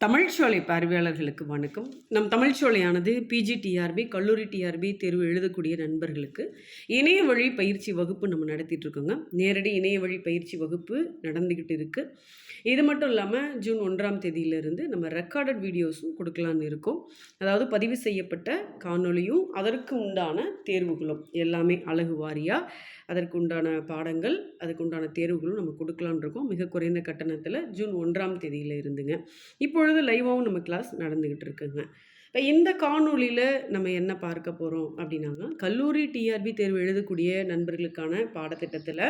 தமிழ்ச்சோலை பார்வையாளர்களுக்கு வணக்கம். நம் தமிழ்ச்சோலையானது பிஜி டிஆர்பி கல்லூரி டிஆர்பி தேர்வு எழுதக்கூடிய நண்பர்களுக்கு இணைய வழி பயிற்சி வகுப்பு நம்ம நடத்திட்டு இருக்கோங்க. நேரடி இணைய வழி பயிற்சி வகுப்பு நடந்துக்கிட்டு இருக்குது இது மட்டும் இல்லாமல் ஜூன் ஒன்றாம் தேதியிலிருந்து நம்ம ரெக்கார்டட் வீடியோஸும் கொடுக்கலான்னு இருக்கோம். அதாவது பதிவு செய்யப்பட்ட காணொளியும் அதற்கு உண்டான தேர்வுகளும் எல்லாமே அழகு வாரியாக அதற்கு உண்டான பாடங்கள் அதுக்குண்டான தேர்வுகளும் நம்ம கொடுக்கலான்னு இருக்கோம். மிக குறைந்த கட்டணத்தில் ஜூன் ஒன்றாம் தேதியில் இருந்துங்க. இப்பொழுது லைவாகவும் நம்ம கிளாஸ் நடந்துக்கிட்டு இருக்குங்க. இப்போ இந்த காணொளியில் நம்ம என்ன பார்க்க போகிறோம் அப்படின்னாங்க கல்லூரி டிஆர்பி தேர்வு எழுதக்கூடிய நண்பர்களுக்கான பாடத்திட்டத்தில்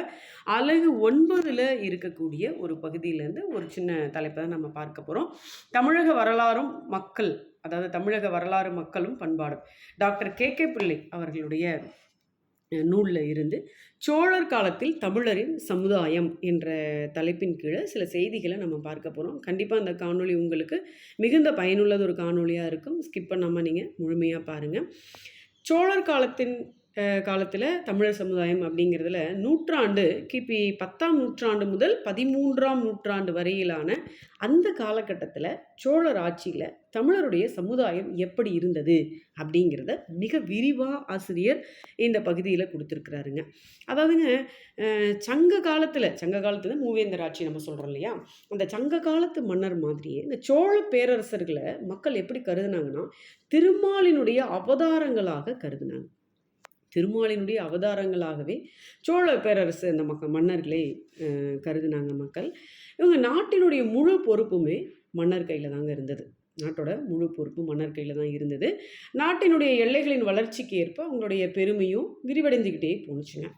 அழகு ஒன்பதில் இருக்கக்கூடிய ஒரு பகுதியிலேருந்து ஒரு சின்ன தலைப்பை தான் நம்ம பார்க்க போகிறோம் தமிழக வரலாறும் மக்கள் அதாவது தமிழக வரலாறு மக்களும் பண்பாடும் டாக்டர் கே கே பிள்ளை அவர்களுடைய நூலில் இருந்து சோழர் காலத்தில் தமிழரின் சமுதாயம் என்ற தலைப்பின் கீழே சில செய்திகளை நம்ம பார்க்க போகிறோம் கண்டிப்பாக அந்த காணொளி உங்களுக்கு மிகுந்த பயனுள்ளது ஒரு காணொளியாக இருக்கும். ஸ்கிப் பண்ணாமல் நீங்கள் முழுமையாக பாருங்கள் சோழர் காலத்தின் காலத்தில் தமிழர் சமுதாயம் அப்படிங்கிறதுல நூற்றாண்டு கிபி பத்தாம் நூற்றாண்டு முதல் பதிமூன்றாம் நூற்றாண்டு வரையிலான அந்த காலகட்டத்தில் சோழர் ஆட்சியில் தமிழருடைய சமுதாயம் எப்படி இருந்தது அப்படிங்கிறத மிக விரிவாக ஆசிரியர் இந்த பகுதியில் கொடுத்துருக்குறாருங்க. அதாவதுங்க சங்க காலத்தில் சங்க காலத்தில் மூவேந்தர் ஆட்சி நம்ம சொல்கிறோம் இல்லையா? அந்த சங்க காலத்து மன்னர் மாதிரியே இந்த சோழ பேரரசர்களை மக்கள் எப்படி கருதுனாங்கன்னா திருமாலினுடைய அவதாரங்களாக கருதுனாங்க. திருமாலினுடைய அவதாரங்களாகவே சோழ பேரரசு அந்த மக்கள் மன்னர்களை கருதுனாங்க மக்கள். இவங்க நாட்டினுடைய முழு பொறுப்புமே மன்னர் கையில் தாங்க இருந்தது. நாட்டோட முழு பொறுப்பு மன்னர் கையில் தான் இருந்தது. நாட்டினுடைய எல்லைகளின் வளர்ச்சிக்கு ஏற்ப அவங்களுடைய பெருமையும் விரிவடைந்துக்கிட்டே போணுச்சுங்க.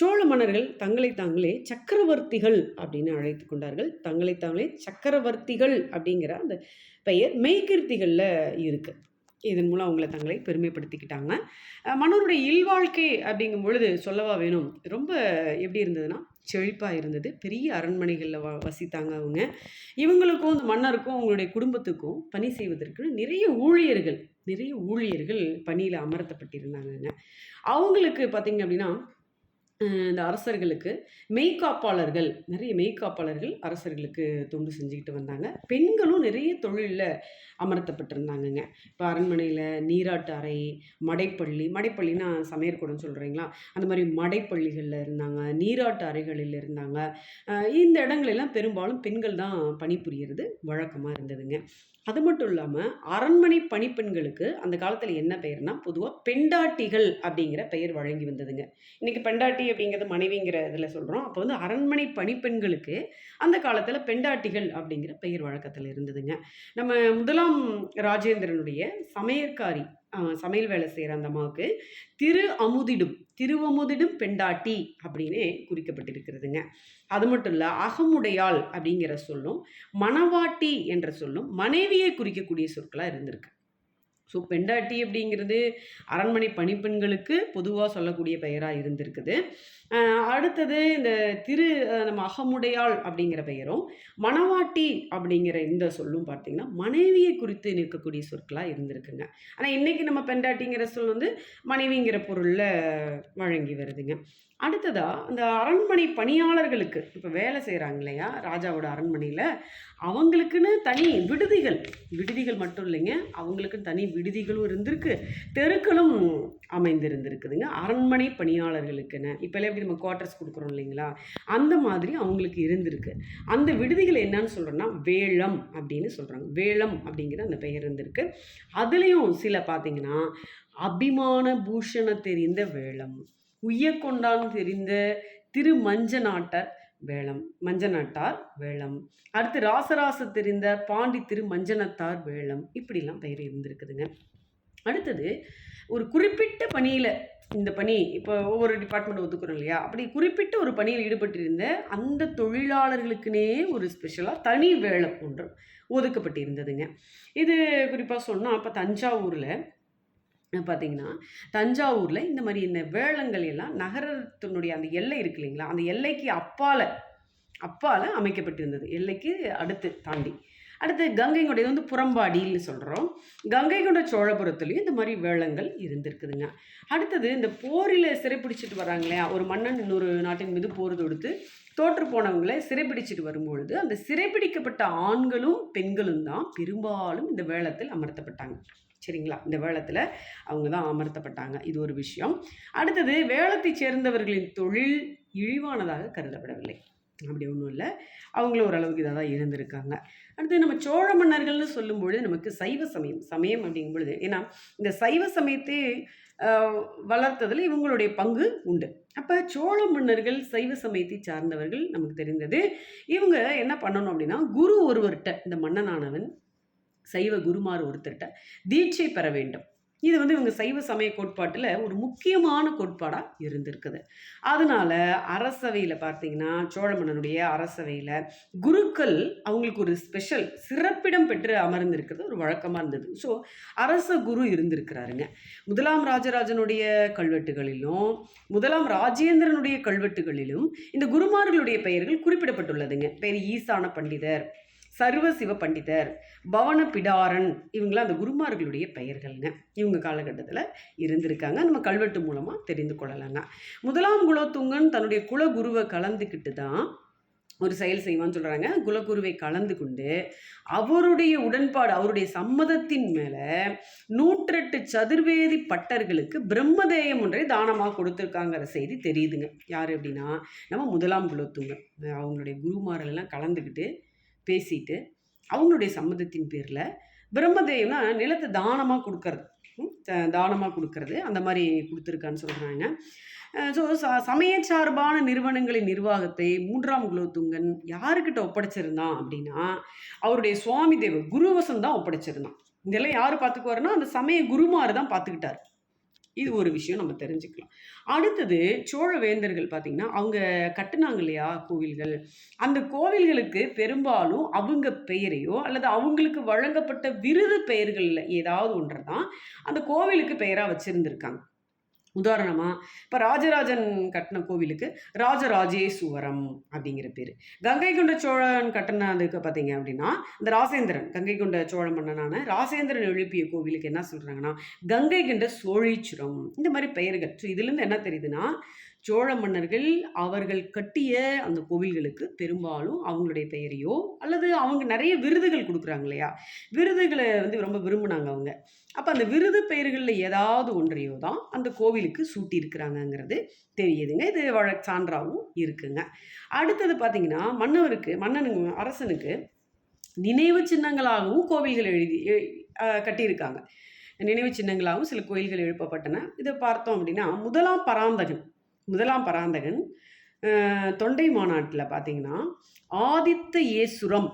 சோழ மன்னர்கள் தங்களை தாங்களே சக்கரவர்த்திகள் அப்படின்னு அழைத்து கொண்டார்கள். தங்களை தாங்களே சக்கரவர்த்திகள் அப்படிங்கிற அந்த பெயர் மெய்கிருத்திகளில் இருக்குது இதன் மூலம் அவங்கள தங்களை பெருமைப்படுத்திக்கிட்டாங்க. மன்னருடைய இல்வாழ்க்கை அப்படிங்கும் பொழுது சொல்லவா வேணும்? ரொம்ப எப்படி இருந்ததுன்னா செழிப்பாக இருந்தது. பெரிய அரண்மனைகளில் வ வசித்தாங்க அவங்க. இவங்களுக்கும் இந்த மன்னருக்கும் அவங்களுடைய குடும்பத்துக்கும் பணி செய்வதற்கு நிறைய ஊழியர்கள் நிறைய ஊழியர்கள் பணியில் அமர்த்தப்பட்டிருந்தாங்கங்க. அவங்களுக்கு பார்த்திங்க அப்படின்னா இந்த அரசர்களுக்கு மெய்காப்பாளர்கள் நிறைய மெய்காப்பாளர்கள் அரசர்களுக்கு தொண்டு செஞ்சுக்கிட்டு வந்தாங்க. பெண்களும் நிறைய தொழிலில் அமர்த்தப்பட்டிருந்தாங்கங்க. இப்போ அரண்மனையில் நீராட்டு அறை மடைப்பள்ளி மடைப்பள்ளினா சமையற்கூடம் சொல்கிறீங்களா அந்த மாதிரி மடைப்பள்ளிகளில் இருந்தாங்க நீராட்டு அறைகளில் இருந்தாங்க. இந்த இடங்களெல்லாம் பெரும்பாலும் பெண்கள் தான் பணிபுரியறது வழக்கமாக இருந்ததுங்க. அது மட்டும் இல்லாமல் அரண்மனை பணிப்பெண்களுக்கு அந்த காலத்தில் என்ன பெயர்னா பொதுவாக பெண்டாட்டிகள் அப்படிங்கிற பெயர் வழங்கி வந்ததுங்க. இன்றைக்கி பெண்டாட்டி அப்படிங்கிறது மனைவிங்கிற இதில் சொல்கிறோம் அப்போ வந்து அரண்மனை பணிப்பெண்களுக்கு அந்த காலத்தில் பெண்டாட்டிகள் அப்படிங்கிற பெயர் வழக்கத்தில் இருந்ததுங்க. நம்ம முதலாம் ராஜேந்திரனுடைய சமையற்காரி சமையல் வேலை செய்கிற அந்த அம்மாவுக்கு திரு அமுதிடும் திருவமுதிடும் பெண்டாட்டி அப்படின்னு குறிக்கப்பட்டிருக்கிறதுங்க. அது மட்டும் இல்லை அகமுடையாள் அப்படிங்கிற சொல்லும் மணவாட்டி என்ற சொல்லும் மனைவியை குறிக்கக்கூடிய சொற்களாக இருந்திருக்கு. ஸோ பெண்டாட்டி அப்படிங்கிறது அரண்மனை பணிப்பெண்களுக்கு பொதுவாக சொல்லக்கூடிய பெயராக இருந்திருக்குது. அடுத்தது இந்த திரு நம்ம அகமுடையாள் அப்படிங்கிற பெயரும் மணவாட்டி அப்படிங்கிற இந்த சொல்லும் பார்த்திங்கன்னா மனைவியை குறித்து நிற்கக்கூடிய சொற்களாக இருந்திருக்குங்க. ஆனால் இன்றைக்கி நம்ம பெண்டாட்டிங்கிற சொல் வந்து மனைவிங்கிற பொருளில் வழங்கி வருதுங்க. அடுத்ததாக அந்த அரண்மனை பணியாளர்களுக்கு இப்போ வேலை செய்கிறாங்க இல்லையா ராஜாவோட அரண்மனையில் அவங்களுக்குன்னு தனி விடுதிகள் விடுதிகள் மட்டும் இல்லைங்க அவங்களுக்குன்னு தனி விடுதிகளும் இருந்திருக்கு தெருக்களும் அமைந்திருந்திருக்குதுங்க. அரண்மனை பணியாளர்களுக்குன்னு. இப்போ மாதிரி நம்ம குவார்ட்டர்ஸ் கொடுக்குறோம் இல்லைங்களா? அந்த மாதிரி அவங்களுக்கு இருந்திருக்கு. அந்த விடுதிகள் என்னன்னு சொல்கிறோன்னா வேளம் அப்படின்னு சொல்கிறாங்க வேளம் அப்படிங்கிற அந்த பெயர் இருந்திருக்கு. அதுலேயும் சில பார்த்தீங்கன்னா அபிமான பூஷண தெரிந்த வேளம் உய்யக்கொண்டான் தெரிந்த திரு மஞ்ச நாட்டர் வேளம் மஞ்சநாட்டார் வேளம். அடுத்து ராசராச தெரிந்த பாண்டி திரு மஞ்சனத்தார் வேளம். இப்படிலாம் பெயர் இருந்திருக்குதுங்க. அடுத்தது ஒரு குறிப்பிட்ட பணியில் இந்த பணி இப்போ ஒவ்வொரு டிபார்ட்மெண்ட் ஒதுக்குறோம் இல்லையா? அப்படி குறிப்பிட்ட ஒரு பணியில் ஈடுபட்டிருந்த அந்த தொழிலாளர்களுக்குனே ஒரு ஸ்பெஷலாக தனி வேலை ஒன்று ஒதுக்கப்பட்டிருந்ததுங்க. இது குறிப்பாக சொன்னால் அப்போ தஞ்சாவூரில் பார்த்தீங்கன்னா தஞ்சாவூரில் இந்த மாதிரி இந்த வேளங்கள் எல்லாம் நகரத்தினுடைய அந்த எல்லை இருக்கு இல்லைங்களா? அந்த எல்லைக்கு அப்பால் அப்பால் அமைக்கப்பட்டிருந்தது. எல்லைக்கு அடுத்து தாண்டி. அடுத்து கங்கை கொண்டை வந்து புறம்பாடின்னு சொல்கிறோம் கங்கை கொண்ட சோழபுரத்துலேயும் இந்த மாதிரி வேளங்கள் இருந்திருக்குதுங்க. அடுத்தது இந்த போரில் சிறைப்பிடிச்சிட்டு வராங்க இல்லையா? ஒரு மன்னன் இன்னொரு நாட்டின் மீது போர் தொடுத்து தோற்று போனவங்களை சிறைப்பிடிச்சிட்டு வரும்பொழுது அந்த சிறைப்பிடிக்கப்பட்ட ஆண்களும் பெண்களும் தான் பெரும்பாலும் இந்த வேளத்தில் அமர்த்தப்பட்டாங்க. சரிங்களா? இந்த வேளத்தில் அவங்க தான் அமர்த்தப்பட்டாங்க. இது ஒரு விஷயம். அடுத்தது வேளத்தை சேர்ந்தவர்களின் தொழில் இழிவானதாக கருதப்படவில்லை. அப்படி ஒன்றும் இல்லை. அவங்களும் ஓரளவுக்கு இதாக தான் இருந்திருக்காங்க. அடுத்து நம்ம சோழ மன்னர்கள்னு சொல்லும்பொழுது நமக்கு சைவ சமயம் சமயம் அப்படிங்கும் பொழுது. ஏன்னா இந்த சைவ சமயத்தை வளர்த்ததில் இவங்களுடைய பங்கு உண்டு. அப்போ சோழ மன்னர்கள் சைவ சமயத்தை சார்ந்தவர்கள் நமக்கு தெரிந்தது. இவங்க என்ன பண்ணணும் அப்படின்னா குரு ஒருவர்கிட்ட இந்த மன்னனானவன் சைவ குருமார் ஒருத்தர்கிட்ட தீட்சை பெற வேண்டும். இது வந்து இவங்க சைவ சமய கோட்பாட்டில் ஒரு முக்கியமான கோட்பாடாக இருந்திருக்குது. அதனால அரசவையில் பார்த்தீங்கன்னா சோழ மன்னனுடைய அரசவையில் குருக்கள் அவங்களுக்கு ஒரு ஸ்பெஷல் சிறப்பிடம் பெற்று அமர்ந்திருக்கிறது ஒரு வழக்கமாக இருந்தது. ஸோ அரச குரு இருந்திருக்கிறாருங்க. முதலாம் ராஜராஜனுடைய கல்வெட்டுகளிலும் முதலாம் ராஜேந்திரனுடைய கல்வெட்டுகளிலும் இந்த குருமார்களுடைய பெயர்கள் குறிப்பிடப்பட்டுள்ளதுங்க. பெயர் ஈசான பண்டிதர் சர்வ சிவ பண்டிதர் பவன பிடாரன் இவங்களாம் அந்த குருமார்களுடைய பெயர்கள்ங்க. இவங்க காலகட்டத்தில் இருந்திருக்காங்க. நம்ம கல்வெட்டு மூலமாக தெரிந்து கொள்ளலாங்க. முதலாம் குலத்துங்கன் தன்னுடைய குலகுருவை கலந்துக்கிட்டு தான் ஒரு செயல் செய்வான்னு சொல்கிறாங்க குலகுருவை கலந்து கொண்டு அவருடைய உடன்பாடு அவருடைய சம்மதத்தின் மேலே நூற்றெட்டு சதுர்வேதி பட்டர்களுக்கு பிரம்மதேயம் ஒன்றை தானமாக கொடுத்துருக்காங்கிற செய்தி தெரியுதுங்க. யார் அப்படின்னா நம்ம முதலாம் குலோத்துங்க அவங்களுடைய குருமார்கள் எல்லாம் கலந்துக்கிட்டு பேசிட்டு அவங்களுடைய சம்மதத்தின் பேரில் பிரம்மதேவனா நிலத்தை தானமாக கொடுக்கறது. தானமாக கொடுக்கறது. அந்த மாதிரி கொடுத்துருக்கான்னு சொல்கிறாங்க ஸோ ச சமய சார்பான நிறுவனங்களின் நிர்வாகத்தை மூன்றாம் குலோத்துங்கன் யாருக்கிட்ட ஒப்படைச்சிருந்தான் அப்படின்னா அவருடைய சுவாமி தேவ குருவசம் தான் ஒப்படைச்சிருந்தான். இதெல்லாம் யார் பார்த்துக்குவாருன்னா அந்த சமய குருமார் தான் பார்த்துக்கிட்டார் இது ஒரு விஷயம் நம்ம தெரிஞ்சுக்கலாம். அடுத்தது சோழ வேந்தர்கள் பார்த்தீங்கன்னா அவங்க கட்டுனாங்க இல்லையா கோவில்கள்? அந்த கோவில்களுக்கு பெரும்பாலும் அவங்க பெயரையோ அல்லது அவங்களுக்கு வழங்கப்பட்ட விருது பெயர்களில் ஏதாவது ஒன்று தான் அந்த கோவிலுக்கு பெயராக வச்சுருந்துருக்காங்க. உதாரணமாக இப்போ ராஜராஜன் கட்டின கோவிலுக்கு ராஜராஜேஸ்வரம் அப்படிங்கிற பேர். கங்கை கொண்ட சோழன் கட்டினதுக்கு பார்த்தீங்க அப்படின்னா இந்த ராசேந்திரன் கங்கை கொண்ட சோழ மன்னனான ராசேந்திரன் எழுப்பிய கோவிலுக்கு என்ன சொல்கிறாங்கன்னா கங்கை கொண்ட சோழீச்சுரம் இந்த மாதிரி பெயர்கள். ஸோ இதுலேருந்து என்ன தெரியுதுன்னா சோழ மன்னர்கள் அவர்கள் கட்டிய அந்த கோவில்களுக்கு பெரும்பாலும் அவங்களுடைய பெயரையோ அல்லது அவங்க நிறைய விருதுகள் கொடுக்குறாங்க இல்லையா? விருதுகளை வந்து ரொம்ப விரும்புனாங்க அவங்க. அப்போ அந்த விருது பெயர்களில் ஏதாவது ஒன்றையோ தான் அந்த கோவிலுக்கு சூட்டியிருக்கிறாங்கங்கிறது தெரியுதுங்க. இது வழ சான்றாகவும் இருக்குங்க. அடுத்தது பார்த்தீங்கன்னா மன்னவருக்கு மன்னனுங்க அரசனுக்கு நினைவு சின்னங்களாகவும் கோவில்கள் எழுதி கட்டியிருக்காங்க. நினைவு சின்னங்களாகவும் சில கோயில்கள் எழுப்பப்பட்டன. இதை பார்த்தோம் அப்படின்னா முதலாம் பராந்தகன் முதலாம் பராந்தகன் தொண்டை மாநாட்டில் பார்த்தீங்கன்னா ஆதித்த ஏசுரம்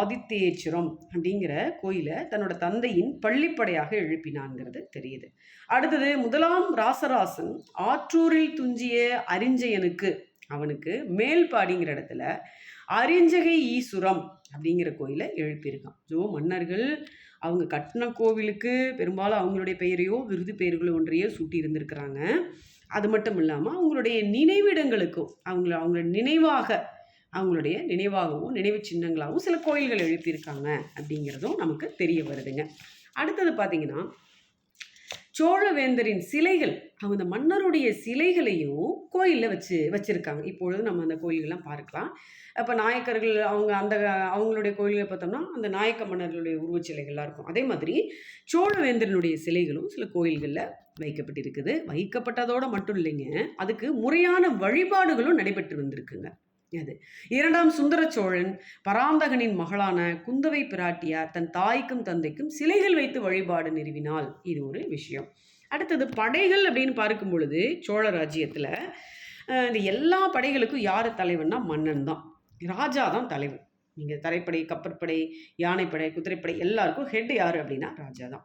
ஆதித்தேச்சுரம் அப்படிங்கிற கோயிலை தன்னோட தந்தையின் பள்ளிப்படையாக எழுப்பினான்ங்கிறது தெரியுது. அடுத்தது முதலாம் ராசராசன் ஆற்றூரில் துஞ்சிய அரிஞ்சயனுக்கு அவனுக்கு மேல்பாடிங்கிற இடத்துல அரிஞ்சகை ஈசுரம் அப்படிங்கிற கோயிலை எழுப்பியிருக்கான். ஸோ மன்னர்கள் அவங்க கட்டின கோவிலுக்கு பெரும்பாலும் அவங்களுடைய பெயரையோ விருது பெயர்களோ ஒன்றையோ சூட்டி இருந்திருக்கிறாங்க. அது மட்டும் இல்லாமல் அவங்களுடைய நினைவிடங்களுக்கும் அவங்கள அவங்களோட நினைவாக அவங்களுடைய நினைவாகவும் நினைவு சின்னங்களாகவும் சில கோயில்கள் எழுப்பியிருக்காங்க அப்படிங்கிறதும் நமக்கு தெரிய வருதுங்க. அடுத்தது பார்த்தீங்கன்னா சோழவேந்தரின் சிலைகள் அந்த மன்னருடைய சிலைகளையும் கோயிலில் வச்சு வச்சுருக்காங்க. இப்பொழுது நம்ம அந்த கோயில்கள்லாம் பார்க்கலாம். அப்போ நாயக்கர்கள் அவங்க அந்த அவங்களுடைய கோயில்களை பார்த்தோம்னா அந்த நாயக்க மன்னர்களுடைய உருவச்சிலைகள்லாம் இருக்கும். அதே மாதிரி சோழவேந்தரனுடைய சிலைகளும் சில கோயில்களில் வைக்கப்பட்டிருக்குது. வைக்கப்பட்டதோடு மட்டும் இல்லைங்க. அதுக்கு முறையான வழிபாடுகளும் நடைபெற்று வந்திருக்குங்க. அது இரண்டாம் சுந்தர சோழன் பராந்தகனின் மகளான குந்தவை பிராட்டியார் தன் தாய்க்கும் தந்தைக்கும் சிலைகள் வைத்து வழிபாடு நிறுவினாள். இது ஒரு விஷயம். அடுத்தது படைகள் அப்படின்னு பார்க்கும் பொழுது சோழ ராஜ்யத்தில் இந்த எல்லா படைகளுக்கும் யார் தலைவன்னா மன்னன் தான். ராஜா தான் தலைவன். நீங்கள் தரைப்படை கப்பற்படை யானைப்படை குதிரைப்படை எல்லாருக்கும் ஹெட் யார் அப்படின்னா ராஜா தான்.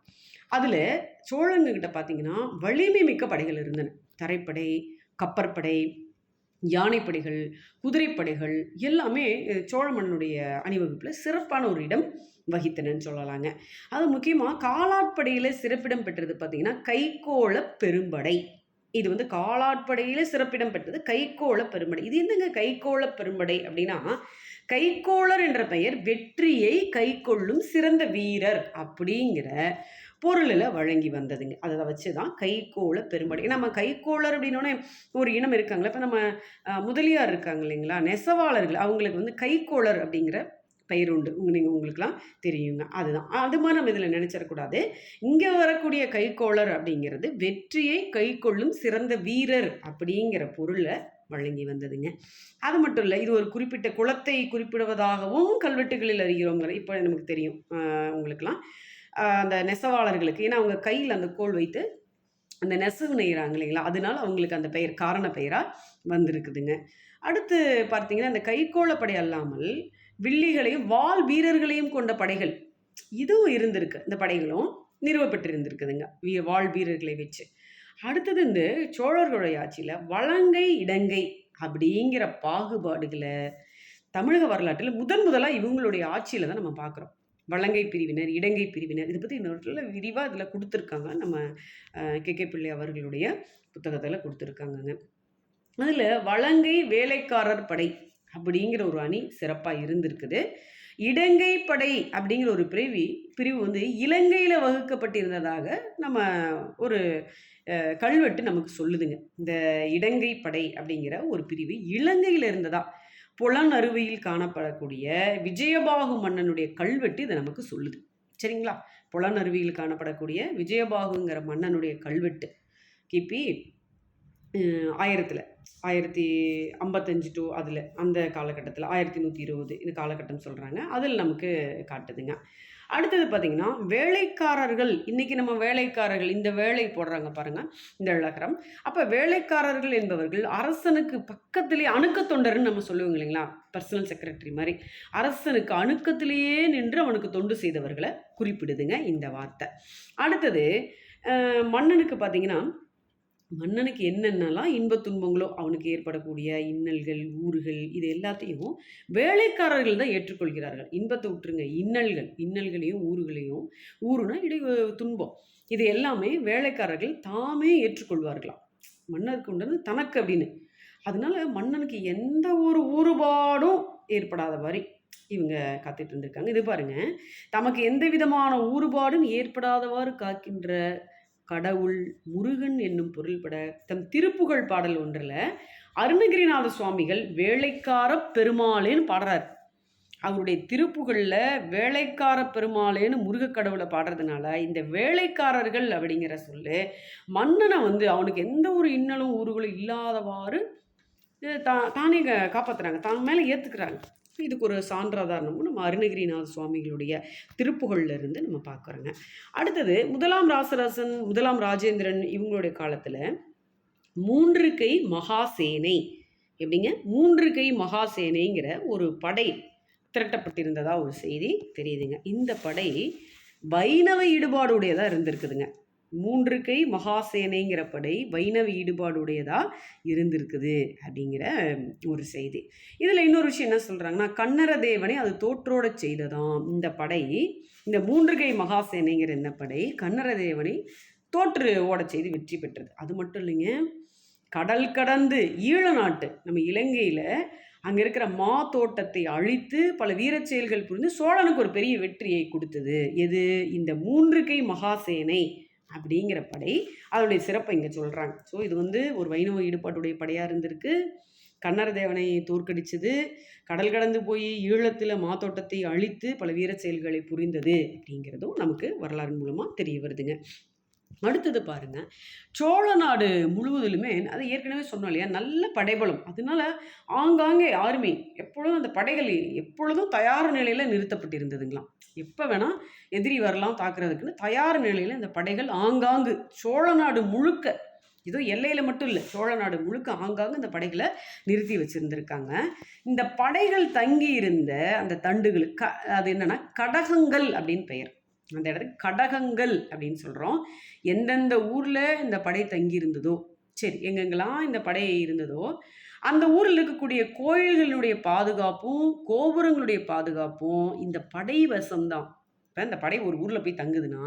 அதில் சோழனுக்கிட்ட பார்த்தீங்கன்னா வலிமை மிக்க படைகள் இருந்தன. தரைப்படை கப்பற்படை யானைப்படைகள் குதிரைப்படைகள் எல்லாமே சோழ மன்னனுடைய அணிவகுப்பில் சிறப்பான ஒரு இடம் வகித்தனன்னு சொல்லலாங்க. அது முக்கியமாக காலாட்படையில் சிறப்பிடம் பெற்றது பார்த்தீங்கன்னா கைகோள பெரும்படை. இது வந்து காலாட்படையில் சிறப்பிடம் பெற்றது கைகோள பெரும்படை. இது என்னங்க கைகோள பெரும்படை அப்படின்னா கைகோளர் என்ற பெயர் வெற்றியை கைக்கொள்ளும் சிறந்த வீரர் அப்படிங்கிற பொருளில் வழங்கி வந்ததுங்க. அதை வச்சு தான் கைகோள பெரும்படை. நம்ம கைக்கோளர் அப்படின்னோடனே ஒரு இனம் இருக்காங்களே இப்போ நம்ம முதலியார் இருக்காங்க இல்லைங்களா? நெசவாளர்கள். அவங்களுக்கு வந்து கைக்கோளர் அப்படிங்கிற பெயர் உண்டு. உங்க நீங்கள் உங்களுக்குலாம் தெரியுங்க. அதுதான். அது மாதிரி நம்ம இதில் நினச்சிடக்கூடாது. இங்கே வரக்கூடிய கைக்கோளர் அப்படிங்கிறது வெற்றியை கைக்கொள்ளும் சிறந்த வீரர் அப்படிங்கிற பொருளை வழங்கி வந்ததுங்க. அது மட்டும் இல்லை இது ஒரு குறிப்பிட்ட குளத்தை குறிப்பிடுவதாகவும் கல்வெட்டுகளில் அறிகிறோங்கிற இப்போ நமக்கு தெரியும். உங்களுக்கெல்லாம் அந்த நெசவாளர்களுக்கு ஏன்னா அவங்க கையில் அந்த கோல் வைத்து அந்த நெசவு நெய்கிறாங்க இல்லைங்களா? அதனால அவங்களுக்கு அந்த பெயர் காரண பெயராக வந்திருக்குதுங்க. அடுத்து பார்த்தீங்கன்னா இந்த கைக்கோளப்படை அல்லாமல் வில்லிகளையும் வாள் வீரர்களையும் கொண்ட படைகள். இதுவும் இருந்திருக்கு. இந்த படைகளும் நிறுவப்பட்டு இருந்திருக்குதுங்க வீ- வாள் வீரர்களை வச்சு. அடுத்தது இந்த சோழர்களுடைய ஆட்சியில் வளங்கை இடங்கை அப்படிங்கிற பாகுபாடுகளை தமிழக வரலாற்றில் முதன் முதலாக இவங்களுடைய ஆட்சியில் தான் நம்ம பார்க்குறோம். வலங்கை பிரிவினர் இடங்கை பிரிவினர். இதை பற்றி இன்னொரு விரிவாக இதில் கொடுத்துருக்காங்க. நம்ம கே. கே. பிள்ளை அவர்களுடைய புத்தகத்தில் கொடுத்துருக்காங்கங்க. அதில் வலங்கை வேலைக்காரர் படை அப்படிங்கிற ஒரு அணி சிறப்பாக இருந்திருக்குது. இடங்கை படை அப்படிங்கிற ஒரு பிரிவி பிரிவு வந்து இலங்கையில் வகுக்கப்பட்டிருந்ததாக நம்ம ஒரு கல்வெட்டு நமக்கு சொல்லுதுங்க. இந்த இடங்கை படை அப்படிங்கிற ஒரு பிரிவு இலங்கையில் இருந்ததா? புலனறுவையில் காணப்படக்கூடிய விஜயபாகு மன்னனுடைய கல்வெட்டு இதை நமக்கு சொல்லுது. சரிங்களா? புலனறுவியில் காணப்படக்கூடிய விஜயபாகுங்கிற மன்னனுடைய கல்வெட்டு. கிபி ஆயிரத்தில் ஆயிரத்தி ஐம்பத்தஞ்சு டு அதில் அந்த காலகட்டத்தில் ஆயிரத்தி நூற்றி இருபது இந்த காலகட்டம் சொல்கிறாங்க அதில் நமக்கு காட்டுதுங்க. அடுத்தது பார்த்திங்கன்னா வேலைக்காரர்கள் இன்றைக்கி நம்ம வேலைக்காரர்கள் இந்த வேலை போடுறாங்க பாருங்கள் இந்த இழகரம் அப்போ வேலைக்காரர்கள் என்பவர்கள் அரசனுக்கு பக்கத்திலே அணுக்க தொண்டர்னு நம்ம சொல்லுவோங்க இல்லைங்களா? பர்சனல் செக்ரட்டரி மாதிரி. அரசனுக்கு அணுக்கத்திலேயே நின்று அவனுக்கு தொண்டு செய்தவர்களை குறிப்பிடுதுங்க இந்த வார்த்தை. அடுத்தது மன்னனுக்கு பார்த்தீங்கன்னா மன்னனுக்கு என்னென்னலாம் இன்பத் துன்பங்களோ அவனுக்கு ஏற்படக்கூடிய இன்னல்கள் ஊர்கள் இது எல்லாத்தையும் வேலைக்காரர்கள் தான் ஏற்றுக்கொள்கிறார்கள். இன்பத்தை விட்டுருங்க. இன்னல்கள் இன்னல்களையும் ஊர்களையும் ஊருனா இடை துன்பம். இது எல்லாமே வேலைக்காரர்கள் தாமே ஏற்றுக்கொள்வார்களாம். மன்னருக்கு உண்டது தனக்கு அப்படின்னு. அதனால மன்னனுக்கு எந்த ஒரு ஊறுபாடும் ஏற்படாத மாதிரி இவங்க காத்துட்டு இருந்திருக்காங்க. இது பாருங்க. தமக்கு எந்த விதமான ஊறுபாடும் ஏற்படாதவாறு காக்கின்ற கடவுள் முருகன் என்னும் பொருள்பட தம் திருப்புகழ் பாடல் ஒன்றில் அருணகிரிநாத சுவாமிகள் வேலைக்கார பெருமாளேன்னு பாடுறார். அவருடைய திருப்புகழில் வேலைக்கார பெருமாளேன்னு முருகக் கடவுளை பாடுறதுனால இந்த வேலைக்காரர்கள் அப்படிங்கிற சொல்லு மன்னனை வந்து அவனுக்கு எந்த ஒரு இன்னலும் ஊறுகளும் இல்லாதவாறு தா தானே காப்பாற்றுறாங்க தான் மேலே ஏற்றுக்கிறாங்க இதுக்கு ஒரு சான்றாதாரணமும் நம்ம அருணகிரிநாத சுவாமிகளுடைய திருப்புகள்ல இருந்து நம்ம பார்க்குறோங்க. அடுத்தது முதலாம் ராசராசன் முதலாம் ராஜேந்திரன் இவங்களுடைய காலத்தில் மூன்று கை மகாசேனை எப்படிங்க? மூன்று கை மகாசேனைங்கிற ஒரு படை திரட்டப்பட்டிருந்ததா ஒரு செய்தி தெரியுதுங்க. இந்த படை வைணவ ஈடுபாடுடையதாக இருந்திருக்குதுங்க. மூன்று கை மகாசேனைங்கிற படை வைணவ ஈடுபாடுடையதா இருந்திருக்குது அப்படிங்கிற ஒரு செய்தி. இதில் இன்னொரு விஷயம் என்ன சொல்கிறாங்கன்னா கண்ணர தேவனை அது தோற்றோட செய்ததாம். இந்த படை இந்த மூன்று கை மகாசேனைங்கிற இந்த படை கண்ணர தேவனை தோற்று ஓட செய்து வெற்றி பெற்றது. அது மட்டும் இல்லைங்க கடல் கடந்து ஈழ நாட்டு நம்ம இலங்கையில் அங்கே இருக்கிற மா தோட்டத்தை அழித்து பல வீரச் செயல்கள் புரிந்து சோழனுக்கு ஒரு பெரிய வெற்றியை கொடுத்தது. எது? இந்த மூன்று கை மகாசேனை. அப்படிங்கிற படை அதனுடைய சிறப்பை இங்கே சொல்கிறாங்க ஸோ இது வந்து ஒரு வைணவ ஈடுபாட்டுடைய படையாக இருந்திருக்கு. கன்னர தேவனை தோற்கடிச்சது. கடல் கடந்து போய் ஈழத்தில் மாத்தோட்டத்தை அழித்து பல வீர செயல்களை புரிந்தது அப்படிங்கிறதும் நமக்கு வரலாறு மூலமாக தெரிய வருதுங்க. அடுத்தது பாருங்க. சோழ நாடு முழுவதிலுமே அது ஏற்கனவே சொன்னோம் இல்லையா நல்ல படைபலம். அதனால ஆங்காங்கே ஆர்மி எப்பொழுதும் அந்த படைகள் எப்பொழுதும் தயார் நிலையில் நிறுத்தப்பட்டிருந்ததுங்களாம். எப்போ வேணால் எதிரி வரலாம் தாக்குறதுக்குன்னு தயார் நிலையில் இந்த படைகள் ஆங்காங்கு சோழ நாடு முழுக்க இதோ எல்லையில் மட்டும் இல்லை சோழ நாடு முழுக்க ஆங்காங்கு இந்த படைகளை நிறுத்தி வச்சுருந்துருக்காங்க. இந்த படைகள் தங்கி இருந்த அந்த தண்டுகளுக்கு க அது என்னன்னா கடகங்கள் அப்படின்னு பெயர். அந்த இடத்துக்கு கடகங்கள் அப்படின்னு சொல்கிறோம் எந்தெந்த ஊரில் இந்த படை தங்கி இருந்ததோ சரி எங்கெங்கெல்லாம் இந்த படை இருந்ததோ அந்த ஊரில் இருக்கக்கூடிய கோயில்களுடைய பாதுகாப்பும் கோபுரங்களுடைய பாதுகாப்பும் இந்த படை வசம்தான். இப்போ இந்த படை ஒரு ஊரில் போய் தங்குதுன்னா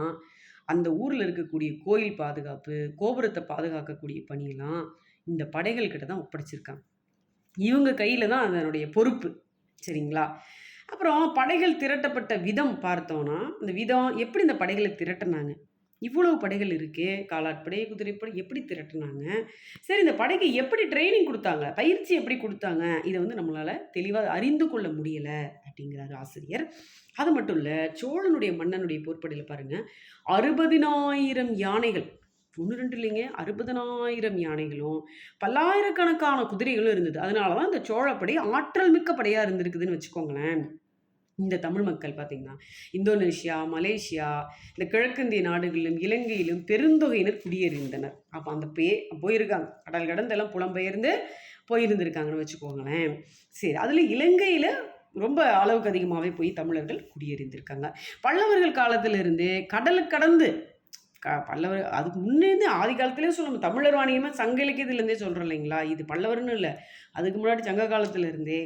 அந்த ஊரில் இருக்கக்கூடிய கோயில் பாதுகாப்பு கோபுரத்தை பாதுகாக்கக்கூடிய பணியெல்லாம் இந்த படைகள் கிட்ட தான் ஒப்படைச்சிருக்காங்க. இவங்க கையில் தான் அதனுடைய பொறுப்பு சரிங்களா? அப்புறம் படைகள் திரட்டப்பட்ட விதம் பார்த்தோன்னா இந்த விதம் எப்படி இந்த படைகளை திரட்டினாங்க? இவ்வளவு படைகள் இருக்குது காலாட்படை குதிரைப்படை எப்படி திரட்டினாங்க? சரி இந்த படைக்கு எப்படி ட்ரைனிங் கொடுத்தாங்க? பயிற்சி எப்படி கொடுத்தாங்க? இதை வந்து நம்மளால் தெளிவாக அறிந்து கொள்ள முடியலை அப்படிங்கிறாரு ஆசிரியர். அது மட்டும் இல்லை சோழனுடைய மன்னனுடைய போர்ப்படையில் பாருங்கள் அறுபதினாயிரம் யானைகள் ஒன்று ரெண்டு இல்லைங்க அறுபதனாயிரம் யானைகளும் பல்லாயிரக்கணக்கான குதிரைகளும் இருந்தது. அதனால தான் இந்த சோழப்படை ஆற்றல் மிக்க படையாக இருந்திருக்குதுன்னு வச்சுக்கோங்களேன். இந்த தமிழ் மக்கள் பார்த்திங்கன்னா இந்தோனேஷியா மலேசியா இந்த கிழக்கிந்திய நாடுகளிலும் இலங்கையிலும் பெருந்தொகையினர் குடியேறியிருந்தனர் அப்போ அந்த பே போயிருக்காங்க. கடல் கடந்தெல்லாம் புலம்பெயர்ந்து போயிருந்திருக்காங்கன்னு வச்சுக்கோங்களேன். சரி அதில் இலங்கையில் ரொம்ப அளவுக்கு அதிகமாகவே போய் தமிழர்கள் குடியேறிந்திருக்காங்க. பல்லவர்கள் காலத்திலிருந்து கடல் கடந்து க பல்லவர் அதுக்கு முன்னேருந்து ஆதி காலத்திலே சொல்லணும் தமிழர் வாணியமாக சங்க இலக்கியத்துலேருந்தே சொல்கிறோம் இல்லைங்களா? இது பல்லவர்னு இல்லை. அதுக்கு முன்னாடி சங்க காலத்திலேருந்தே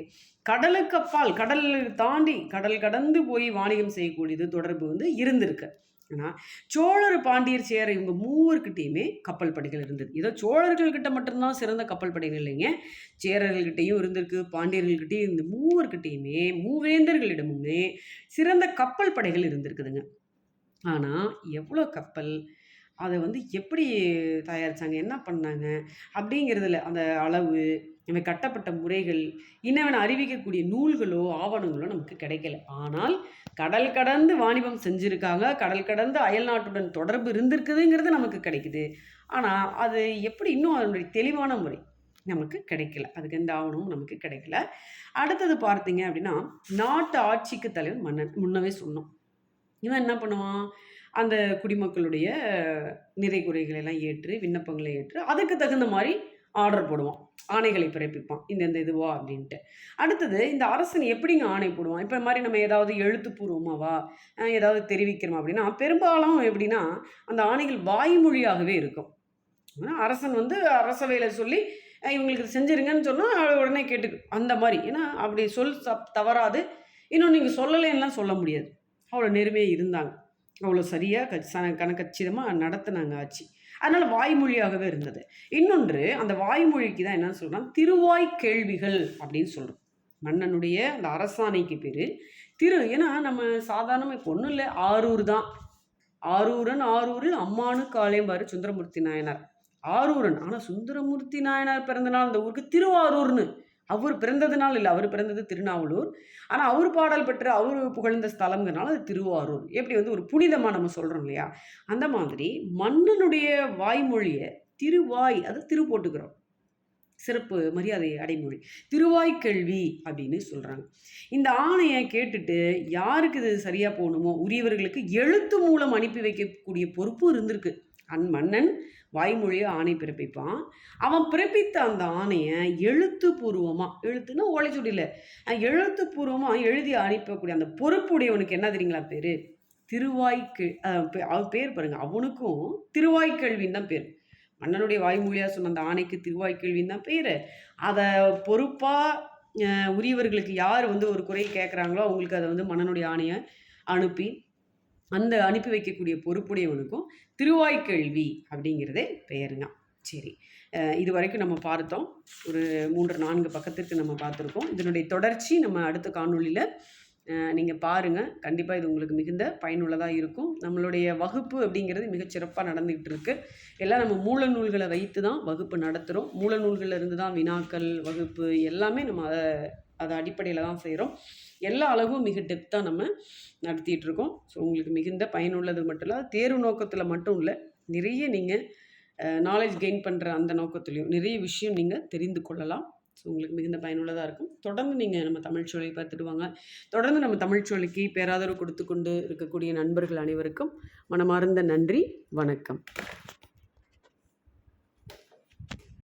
கடலுக்கு அப்பால் கடல் தாண்டி கடல் கடந்து போய் வாணிகம் செய்யக்கூடியது தொடர்பு வந்து இருந்திருக்கு. ஆனால் சோழர் பாண்டியர் சேர இவங்க மூவர்கிட்டையுமே கப்பல் படைகள் இருந்தது. ஏதோ சோழர்கள்கிட்ட மட்டும்தான் சிறந்த கப்பல் படைகள் இல்லைங்க. சேரர்கள்கிட்டையும் இருந்திருக்கு பாண்டியர்கள்கிட்டையும் இந்த மூவர்கிட்டையுமே மூவேந்தர்களிடமுமே சிறந்த கப்பல் படைகள் இருந்திருக்குதுங்க. ஆனால் எவ்வளோ கப்பல் அதை வந்து எப்படி தயாரித்தாங்க என்ன பண்ணாங்க அப்படிங்கிறதுல அந்த அளவு இவை கட்டப்பட்ட முறைகள் இன்னவன் அறிவிக்கக்கூடிய நூல்களோ ஆவணங்களோ நமக்கு கிடைக்கல. ஆனால் கடல் கடந்து வாணிபம் செஞ்சுருக்காங்க கடல் கடந்து அயல் நாட்டுடன் தொடர்பு இருந்திருக்குதுங்கிறது நமக்கு கிடைக்குது. ஆனால் அது எப்படி இன்னும் அதனுடைய தெளிவான முறை நமக்கு கிடைக்கல. அதுக்கு எந்த ஆவணமும் நமக்கு கிடைக்கல. அடுத்தது பார்த்தீங்க அப்படின்னா நாட்டு ஆட்சிக்கு தலைவர் மன்னன் முன்னவே சொன்னோம். இவன் என்ன பண்ணுவான்? அந்த குடிமக்களுடைய நிறை குறைகளை எல்லாம் ஏற்று விண்ணப்பங்களை ஏற்று அதுக்கு தகுந்த மாதிரி ஆர்டர் போடுவான். ஆணைகளை பிறப்பிப்பான். இந்த இந்த இதுவா அப்படின்ட்டு. அடுத்தது இந்த அரசன் எப்படிங்க ஆணை போடுவான்? இப்போ மாதிரி நம்ம ஏதாவது எழுத்துப்பூர்வமாவா அஹ் ஏதாவது தெரிவிக்கிறோம் அப்படின்னா பெரும்பாலும் எப்படின்னா அந்த ஆணைகள் வாய்மொழியாகவே இருக்கும். அரசன் வந்து அரசவையில் சொல்லி இவங்களுக்கு செஞ்சுருங்கன்னு செஞ்சிருங்கன்னு சொன்னால் உடனே கேட்டு அந்த மாதிரி. ஏன்னா அப்படி சொல் தவறாது. இன்னும் நீங்கள் சொல்லலைன்னுலாம் சொல்ல முடியாது. அவ்வளோ நேர்மையாக இருந்தாங்க. அவ்வளோ சரியாக கச் கணக்கச்சிதமாக நடத்துனாங்க ஆட்சி. அதனால் வாய்மொழியாகவே இருந்தது. இன்னொன்று அந்த வாய்மொழிக்கு தான் என்னன்னு சொல்கிறோம் திருவாய் கேள்விகள் அப்படின்னு சொல்கிறோம் மன்னனுடைய அந்த அரசாணைக்கு பேர். திரு ஏன்னா நம்ம சாதாரணமாக இப்போ ஒன்றும் இல்லை ஆரூர் தான். ஆரூரன் ஆரூர் அம்மானு காளையம்பாரு சுந்தரமூர்த்தி நாயனார். ஆரூரன் ஆனால் சுந்தரமூர்த்தி நாயனார் பிறந்தநாள் அந்த ஊருக்கு திருவாரூர்னு. அவர் பிறந்ததுனால் இல்லை அவர் பிறந்தது திருநாவலூர். ஆனால் அவர் பாடல் பெற்ற அவர் புகழ்ந்த ஸ்தலங்கிறனால அது திருவாரூர். எப்படி வந்து ஒரு புனிதமாக நம்ம சொல்கிறோம் இல்லையா? அந்த மாதிரி மன்னனுடைய வாய்மொழியை திருவாய் அது திரு போட்டுக்கிறோம் சிறப்பு மரியாதை அடைமொழி. திருவாய்க்கல்வி அப்படின்னு சொல்கிறாங்க இந்த ஆணையை கேட்டுட்டு யாருக்கு இது சரியாக போகணுமோ உரியவர்களுக்கு எழுத்து மூலம் அனுப்பி வைக்கக்கூடிய பொறுப்பு இருந்திருக்கு. அன் மன்னன் வாய்மொழியை ஆணை பிறப்பிப்பான். அவன் பிறப்பித்த அந்த ஆணையை எழுத்துப்பூர்வமாக எழுத்துன்னா ஓலைச்சுடியில் எழுத்துப்பூர்வமாக எழுதி அனுப்பக்கூடிய அந்த பொறுப்புடையவனுக்கு என்ன தெரியுங்களா பேர்? திருவாய்க்கு அவன் பேர் பாருங்கள் அவனுக்கும் திருவாய்க்கல்வின்னு தான் பேர். மன்னனுடைய வாய்மொழியாக சொன்ன அந்த ஆணைக்கு திருவாய்க்கல்வின்னு தான் பேர். அதை பொறுப்பாக உரியவர்களுக்கு யார் வந்து ஒரு குறை கேட்குறாங்களோ அவங்களுக்கு அதை வந்து மன்னனுடைய ஆணையை அனுப்பி அந்த அனுப்பி வைக்கக்கூடிய பொறுப்புடையவனுக்கும் திருவாய்க்கல்வி அப்படிங்கிறதே பெயருங்க. சரி. இது வரைக்கும் நம்ம பார்த்தோம். ஒரு மூன்று நான்கு பக்கத்திற்கு நம்ம பார்த்துருக்கோம். இதனுடைய தொடர்ச்சி நம்ம அடுத்த காணொளியில் நீங்கள் பாருங்கள் கண்டிப்பாக இது உங்களுக்கு மிகுந்த பயனுள்ளதாக இருக்கும். நம்மளுடைய வகுப்பு அப்படிங்கிறது மிகச்சிறப்பாக நடந்துக்கிட்டு இருக்கு எல்லாம் நம்ம மூல நூல்களை வைத்து தான் வகுப்பு நடத்துகிறோம் மூல நூல்கள்ல இருந்து தான் வினாக்கள் வகுப்பு எல்லாமே நம்ம அதை அதை அடிப்படையில் தான் செய்கிறோம் எல்லா அளவும் மிக டெப்த்தாக நம்ம நடத்திட்டு இருக்கோம் ஸோ உங்களுக்கு மிகுந்த பயனுள்ளது மட்டும் இல்லை தேர்வு நோக்கத்தில் மட்டும் இல்லை நிறைய நீங்கள் நாலேஜ் கெயின் பண்ணுற அந்த நோக்கத்துலேயும் நிறைய விஷயம் நீங்கள் தெரிந்து கொள்ளலாம். ஸோ உங்களுக்கு மிகுந்த பயனுள்ளதாக இருக்கும். தொடர்ந்து நீங்கள் நம்ம தமிழ்ச்சோலை பார்த்துட்டு வாங்க. தொடர்ந்து நம்ம தமிழ்ச்சோலைக்கு பேராதரவு கொடுத்து கொண்டு இருக்கக்கூடிய நண்பர்கள் அனைவருக்கும் மனமார்ந்த நன்றி. வணக்கம்.